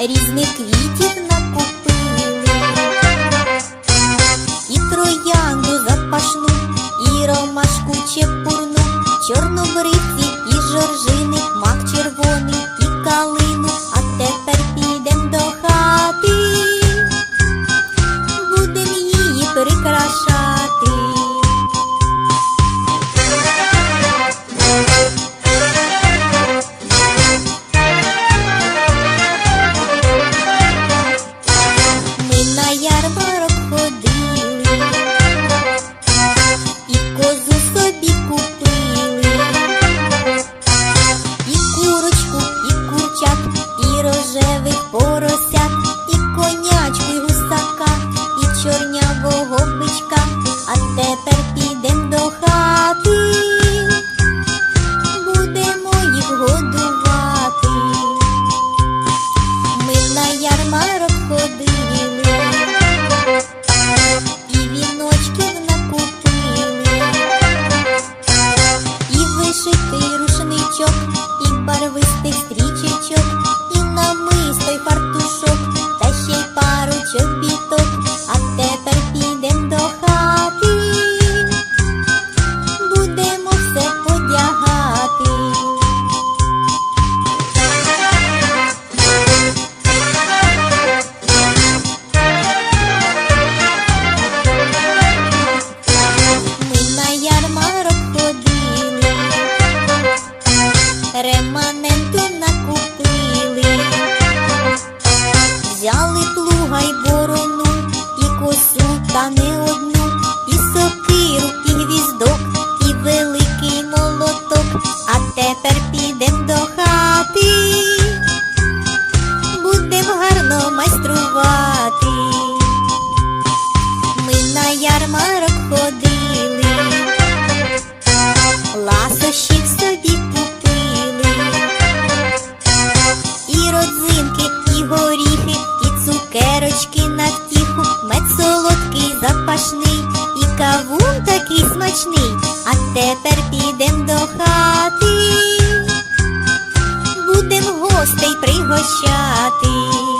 різних квітів накупили, і троянду запашну, і ромашку чепурну, чорнобривці і жоржини, мак червоний і калину. А тепер підем до хати, будем її прикрашати. Чорнявого бичка. А тепер підем до хати, будемо їх годувати. Ми на ярмарок ходили, ласощів собі купили, і родзинки, і горіхи, і цукерочки на втіху, мед солодкий, запашний, і кавун такий смачний. А тепер підем до хати, будем гостей пригощати.